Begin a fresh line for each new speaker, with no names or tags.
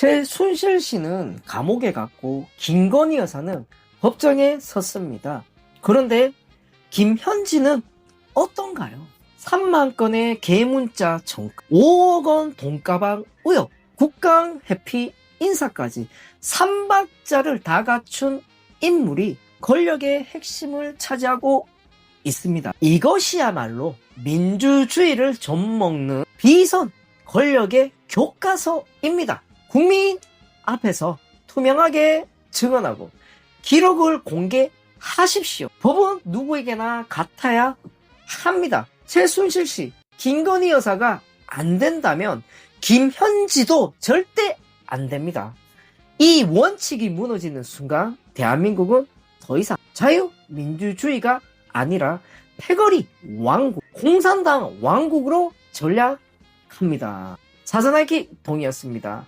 최순실 씨는 감옥에 갔고 김건희 여사는 법정에 섰습니다. 그런데 김현지는 어떤가요? 3만 건의 개문자 정 5억 원 돈가방 의혹, 국강 해피 인사까지 3박자를 다 갖춘 인물이 권력의 핵심을 차지하고 있습니다. 이것이야말로 민주주의를 좀먹는 비선 권력의 교과서입니다. 국민 앞에서 투명하게 증언하고 기록을 공개하십시오. 법은 누구에게나 같아야 합니다. 최순실 씨, 김건희 여사가 안 된다면 김현지도 절대 안 됩니다. 이 원칙이 무너지는 순간 대한민국은 더 이상 자유민주주의가 아니라 패거리 왕국, 공산당 왕국으로 전략합니다. 사전알기 동이었습니다.